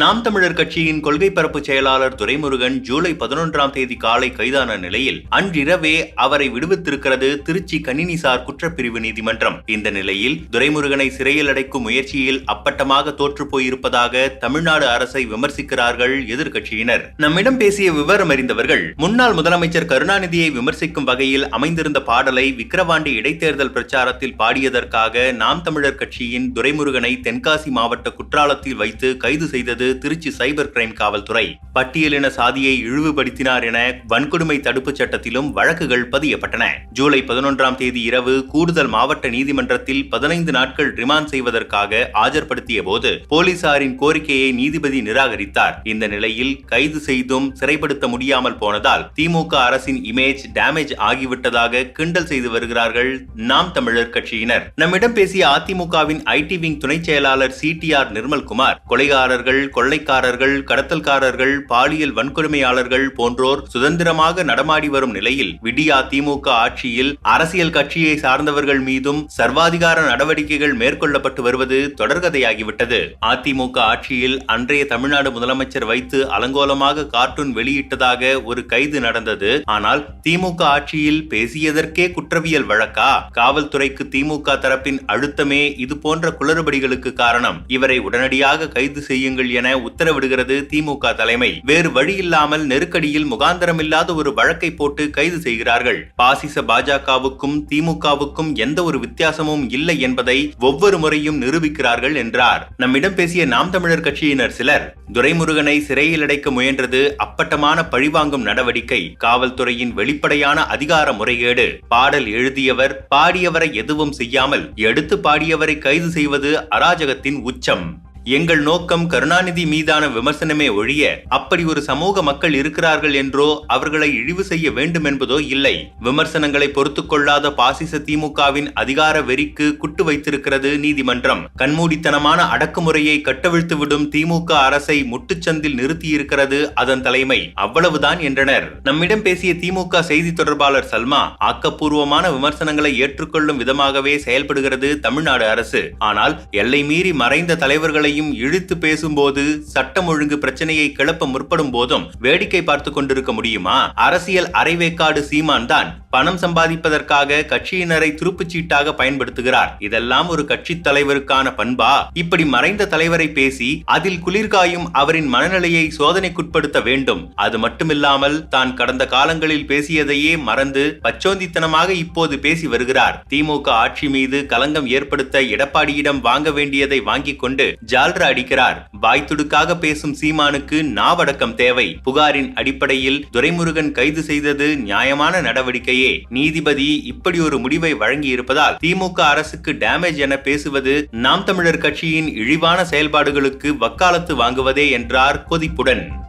நாம் தமிழர் கட்சியின் கொள்கை பரப்பு செயலாளர் துரைமுருகன் ஜூலை பதினொன்றாம் தேதி காலை கைதான நிலையில் அன்றிரவே அவரை விடுவித்திருக்கிறது திருச்சி கணினிசார் குற்றப்பிரிவு நீதிமன்றம். இந்த நிலையில் துரைமுருகனை சிறையில் அடைக்கும் முயற்சியில் அப்பட்டமாக தோற்று போயிருப்பதாக தமிழ்நாடு அரசை விமர்சிக்கிறார்கள் எதிர்கட்சியினர் நம்மிடம் பேசிய விவரம் அறிந்தவர்கள் முன்னாள் முதலமைச்சர் கருணாநிதியை விமர்சிக்கும் வகையில் அமைந்திருந்த பாடலை விக்கிரவாண்டி இடைத்தேர்தல் பிரச்சாரத்தில் பாடியதற்காக நாம் தமிழர் கட்சியின் துரைமுருகனை தென்காசி மாவட்ட குற்றாலத்தில் வைத்து கைது செய்தது திருச்சி சைபர் கிரைம் காவல்துறை பட்டியலின சாதியை இழிவுபடுத்தினார் என வன்கொடுமை தடுப்புச் சட்டத்திலும் வழக்குகள் பதியப்பட்டன. ஜூலை பதினொன்றாம் தேதி இரவு கூடுதல் மாவட்ட நீதிமன்றத்தில் பதினைந்து நாட்கள் ரிமாண்ட் செய்வதற்காக ஆஜர்படுத்திய போது போலீசாரின் கோரிக்கையை நீதிபதி நிராகரித்தார். இந்த நிலையில் கைது செய்தும் சிறைப்படுத்த முடியாமல் போனதால் திமுக அரசின் இமேஜ் டேமேஜ் ஆகிவிட்டதாக கிண்டல் செய்து வருகிறார்கள் நாம் தமிழர் கட்சியினர். நம்மிடம் பேசிய அதிமுகவின் ஐடி விங் துணை செயலாளர் சிடிஆர் நிர்மல்குமார் கொலைகாரர்கள் கொள்ளைக்காரர்கள் கடத்தல்காரர்கள் பாலியல் வன்கொடுமையாளர்கள் போன்றோர் சுதந்திரமாக நடமாடி வரும் நிலையில் விடியா திமுக ஆட்சியில் அரசியல் கட்சியை சார்ந்தவர்கள் மீதும் சர்வாதிகார நடவடிக்கைகள் மேற்கொள்ளப்பட்டு வருவது தொடர்கதையாகிவிட்டது. அதிமுக ஆட்சியில் அன்றைய தமிழ்நாடு முதலமைச்சர் வைத்து அலங்கோலமாக கார்ட்டூன் வெளியிட்டதாக ஒரு கைது நடந்தது. ஆனால் திமுக ஆட்சியில் பேசியதற்கே குற்றவியல் வழக்கா? காவல்துறைக்கு திமுக தரப்பின் அழுத்தமே இது போன்ற குளறுபடிகளுக்கு காரணம். இவரை உடனடியாக கைது செய்யுங்கள் என உத்தரவிடுகிறது திமுக தலைமை. வேறு வழியில்லாமல் நெருக்கடியில் முகாந்தரமில்லாத ஒரு வழக்கை போட்டு கைது செய்கிறார்கள். பாசிச பாஜகவுக்கும் திமுகவுக்கும் எந்த ஒரு வித்தியாசமும் இல்லை என்பதை ஒவ்வொரு முறையும் நிரூபிக்கிறார்கள் என்றார். நம்மிடம் பேசிய நாம் தமிழர் கட்சியினர் சிலர் துரைமுருகனை சிறையில் அடைக்க முயன்றது அப்பட்டமான பழிவாங்கும் நடவடிக்கை காவல்துறையின் வெளிப்படையான அதிகார முறைகேடு பாடல் எழுதியவர் பாடியவரை எதுவும் செய்யாமல் எடுத்து பாடியவரை கைது செய்வது அராஜகத்தின் உச்சம். எங்கள் நோக்கம் கருணாநிதி மீதான விமர்சனமே ஒழிய அப்படி ஒரு சமூக மக்கள் இருக்கிறார்கள் என்றோ அவர்களை இழிவு செய்ய வேண்டும் என்பதோ இல்லை. விமர்சனங்களை பொறுத்துக் கொள்ளாத பாசிச திமுகவின் அதிகார வெறிக்கு குட்டு வைத்திருக்கிறது நீதிமன்றம். கண்மூடித்தனமான அடக்குமுறையை கட்டவிழ்த்துவிடும் திமுக அரசை முட்டுச்சந்தில் நிறுத்தியிருக்கிறது அதன் தலைமை. அவ்வளவுதான் என்றனர். நம்மிடம் பேசிய திமுக செய்தி தொடர்பாளர் சல்மா ஆக்கப்பூர்வமான விமர்சனங்களை ஏற்றுக்கொள்ளும் விதமாகவே செயல்படுகிறது தமிழ்நாடு அரசு. ஆனால் எல்லை மீறி மறைந்த தலைவர்களை அனைவரையும் இழுத்து பேசும்போது சட்டம் ஒழுங்கு பிரச்சனையை கிளப்ப முற்படும் போதும் வேடிக்கை பார்த்து கொண்டிருக்க முடியுமா? அரசியல் அரைவேக்காடு சீமான் தான் பணம் சம்பாதிப்பதற்காக கட்சியினரை துருப்புச்சீட்டாக பயன்படுத்துகிறார். இதெல்லாம் ஒரு கட்சி தலைவருக்கான பண்பா? இப்படி மறைந்த தலைவரை பேசி அதில் குளிர்காயும் அவரின் மனநிலையை சோதனைக்குட்படுத்த வேண்டும். அது மட்டுமில்லாமல் தான் கடந்த காலங்களில் பேசியதையே மறந்து பச்சோந்தித்தனமாக இப்போது பேசி வருகிறார். திமுக ஆட்சி மீது களங்கம் ஏற்படுத்த எடப்பாடியிடம் வாங்க வேண்டியதை வாங்கிக் கொண்டு ஜால்ரா அடிக்கிறார். வாய் துடுக்காக பேசும் சீமானுக்கு நாவடக்கம் தேவை. புகாரின் அடிப்படையில் துரைமுருகன் கைது செய்தது நியாயமான நடவடிக்கையே நீதிபதி இப்படி ஒரு முடிவை வழங்கி இருப்பதால் திமுக அரசுக்கு டேமேஜ் என பேசுவது நாம் தமிழர் கட்சியின் இழிவான செயல்பாடுகளுக்கு வக்காலத்து வாங்குவதே என்றார் கொதிப்புடன்.